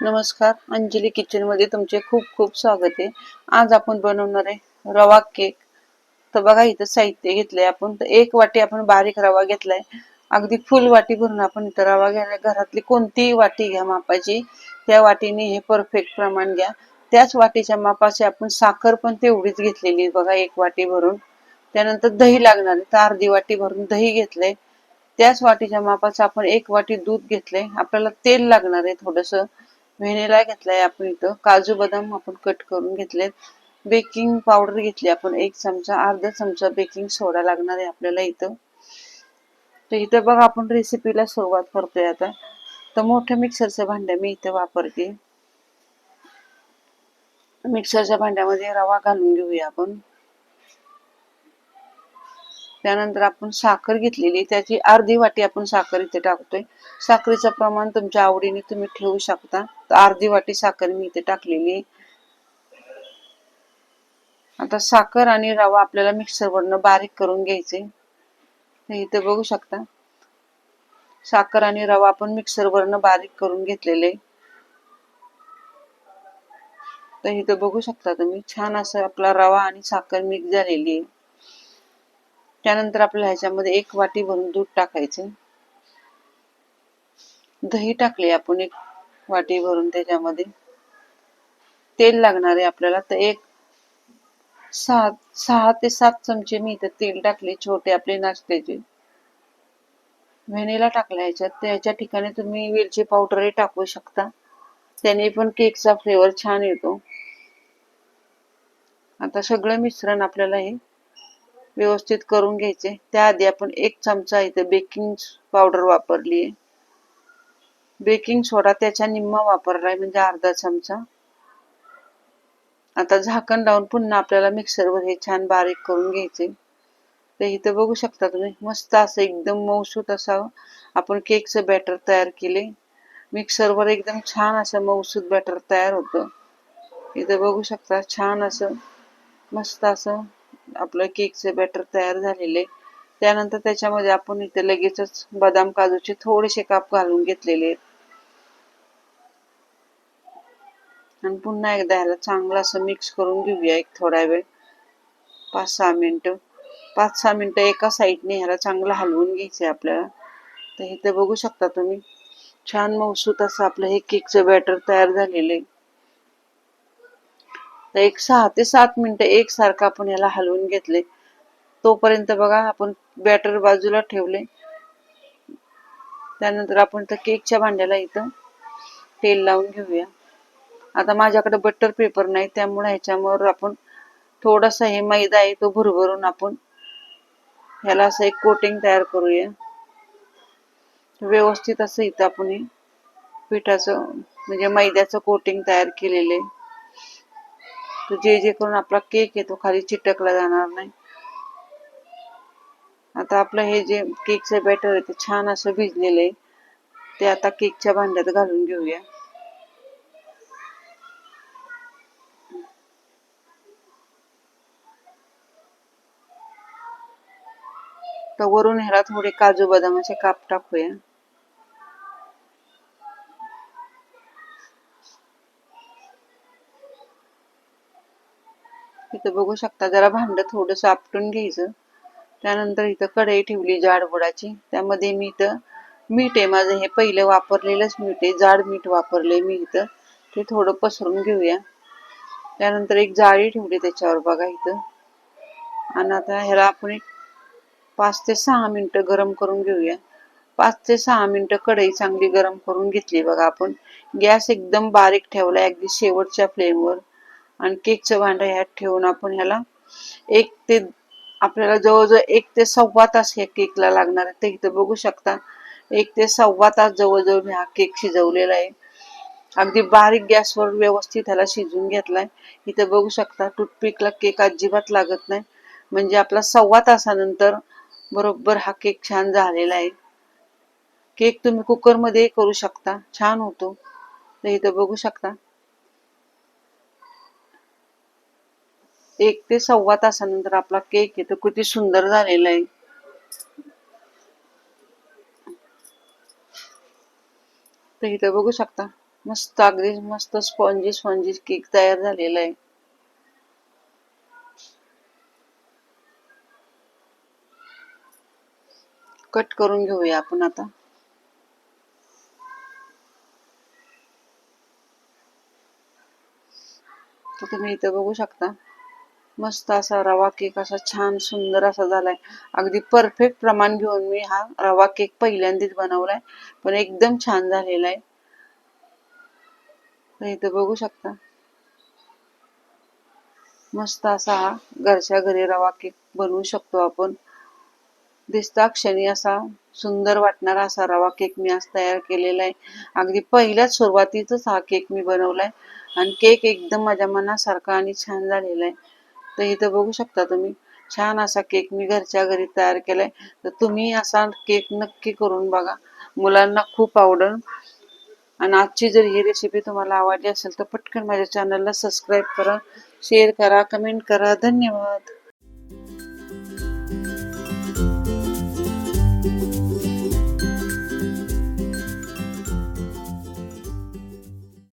नमस्कार अंजली किचनमध्ये तुमचे खूप खूप स्वागत आहे. आज आपण बनवणार आहे रवा केक तर बघा इथं साहित्य घेतलंय आपण. तर एक वाटी आपण बारीक रवा घेतलाय. अगदी फुल वाटी भरून आपण इथं रवा घ्यायला घरातली कोणतीही वाटी घ्या मापाची. त्या वाटीने हे परफेक्ट प्रमाण घ्या. त्याच वाटीच्या मापाची आपण साखर पण तेवढीच घेतलेली बघा एक वाटी भरून. त्यानंतर दही लागणार आहे. तर अर्धी वाटी भरून दही घेतलंय. त्याच वाटीच्या मापाचं आपण एक वाटी दूध घेतलंय. आपल्याला तेल लागणार आहे थोडस. व्हेनिला घेतलाय आपण इथं. काजू बदाम आपण कट करून घेतलेत. बेकिंग पावडर घेतली आपण. एक चमचा अर्धा चमचा बेकिंग सोडा लागणार आहे आपल्याला इथं. तर इथं बघा आपण रेसिपीला सुरुवात करतोय आता. तर मोठ्या मिक्सरचं भांड्या मी इथं वापरते. मिक्सरच्या भांड्यामध्ये रवा घालून घेऊया आपण. त्यानंतर आपण साखर घेतलेली त्याची अर्धी वाटी आपण साखर इथे टाकतोय. साखरेचं प्रमाण तुमच्या आवडीने तुम्ही ठेवू शकता. तर अर्धी वाटी साखर मी इथे टाकलेली आता साखर आणि रवा आपल्याला मिक्सर वरनं बारीक करून घ्यायचे. तर इथे बघू शकता. साखर आणि रवा आपण मिक्सर वरनं बारीक करून घेतलेले. तर इथं बघू शकता तुम्ही छान असं आपला रवा आणि साखर मिक्स झालेली आहे. त्यानंतर आपल्याला ह्याच्यामध्ये एक वाटी भरून दूध टाकायचे. दही टाकले आपण एक वाटी भरून त्याच्यामध्ये. तेल लागणार आहे आपल्याला तर एक सहा सहा ते सात चमचे मी इथं तेल टाकले छोटे आपले नाश्त्याचे. व्हॅनिला टाकला ह्याच्यात त्याच्या ठिकाणी तुम्ही वेलची पावडरही टाकू शकता. त्याने पण केकचा फ्लेवर छान येतो. आता सगळं मिश्रण आपल्याला हे व्यवस्थित करून घ्यायचे. त्याआधी आपण एक चमचा इथे बेकिंग पावडर वापरली आहे बेकिंग सोडा त्याच्या निम्मा वापरलाय म्हणजे अर्धा चमचा. आता झाकण लावून पुन्हा आपल्याला मिक्सरवर हे छान बारीक करून घ्यायचे. तर इथं बघू शकता तुम्ही मस्त असं एकदम मऊसूत असावं. आपण केकचं बॅटर तयार केले. मिक्सरवर एकदम छान असं मऊसूत बॅटर तयार होतं. इथं बघू शकता छान असं मस्त असं आपलं केकचे बॅटर तयार झालेले. त्यानंतर त्याच्यामध्ये आपण इथे लगेचच बदाम काजूचे थोडेसे काप घालून घेतलेले आहेत. आणि पुन्हा एकदा ह्याला चांगलं असं मिक्स करून घेऊया एक थोडा वेळ. पाच सहा मिनिटं. पाच सहा मिनिटं एका साईडने ह्याला चांगलं हलवून घ्यायचं आहे आपल्याला. तर इथे बघू शकता तुम्ही छान मौसूत असं आपलं हे केकचं बॅटर तयार झालेलं आहे. तर एक सहा ते सात मिनिटं एकसारखं आपण याला हलवून घेतले. तोपर्यंत बघा आपण बॅटर बाजूला ठेवले. त्यानंतर आपण तर केकच्या भांड्याला इथं तेल लावून घेऊया. आता माझ्याकडे बटर पेपर नाही त्यामुळे ह्याच्यावर आपण थोडासा हे मैदा आहे तो भरभरून आपण ह्याला असं एक कोटिंग तयार करूया. व्यवस्थित असं इथं आपण हे पिठाचं म्हणजे मैद्याचं कोटिंग तयार केलेलं आहे. जे जे करून आपला केक आहे तो खाली चिटकला जाणार नाही. आता आपलं हे जे केकचं बॅटर आहे ते छान असं भिजलेलं आहे. ते आता केकच्या भांड्यात घालून घेऊया. तर वरून ह्याला थोडे काजू बदामाचे काप टाकूया. इथं बघू शकता जरा भांड थोडस आपटून घ्यायचं. त्यानंतर इथं कढई ठेवली जाडबुडाची त्यामध्ये मी इथं मीठ आहे. माझं हे पहिलं वापरलेलंच मीठ आहे. जाड मीठ वापरले मी इथं. ते थोडं पसरून घेऊया. त्यानंतर एक जाळी ठेवली त्याच्यावर बघा इथं. आणि आता ह्याला आपण एक पाच ते सहा मिनटं गरम करून घेऊया. पाच ते सहा मिनटं कढई चांगली गरम करून घेतली बघा आपण. गॅस एकदम बारीक ठेवला. अगदी शेवटच्या फ्लेमवर. आणि केकचं भांडं ह्यात ठेवून आपण ह्याला एक ते आपल्याला जवळजवळ एक ते सव्वा तास ह्या केकला लागणार आहे. ते इथं बघू शकता एक ते सव्वा तास जवळजवळ मी हा केक शिजवलेला आहे. अगदी बारीक गॅसवर व्यवस्थित ह्याला शिजून घेतलाय. इथं बघू शकता टूथपिकला केक अजिबात लागत नाही. म्हणजे आपला सव्वा तासानंतर बरोबर हा केक छान झालेला आहे. केक तुम्ही कुकरमध्ये करू शकता छान होतो. तर इथं बघू शकता एक ते सव्वा तासानंतर आपला केक येतो. किती सुंदर झालेला आहे. तर इथं बघू शकता मस्त अगदी मस्त स्पॉन्जी स्पॉन्जी केक तयार झालेला आहे. कट करून घेऊया आपण आता. तुम्ही इथं बघू शकता. मस्त असा रवा केक असा छान सुंदर असा झालाय. अगदी परफेक्ट प्रमाण घेऊन मी हा रवा केक पहिल्यांदाच बनवलाय. पण एकदम छान झालेला आहे. तर इथं बघू शकता. मस्त असा हा घरच्या घरी रवा केक बनवू शकतो आपण. दिसता क्षणी असा सुंदर वाटणारा असा रवा केक मी आज तयार केलेला आहे. अगदी पहिल्याच सुरुवातीतच हा केक मी बनवलाय. आणि केक एकदम माझ्या मनासारखा आणि छान झालेला आहे. तर इथं बघू शकता तुम्ही. छान असा केक मी घरच्या घरी तयार केलाय. तर तुम्ही असा केक नक्की करून बघा. मुलांना खूप आवडेल. आणि आजची जर ही रेसिपी तुम्हाला आवडली असेल तर पटकन माझ्या चॅनलला सबस्क्राईब करा शेअर करा कमेंट करा. धन्यवाद.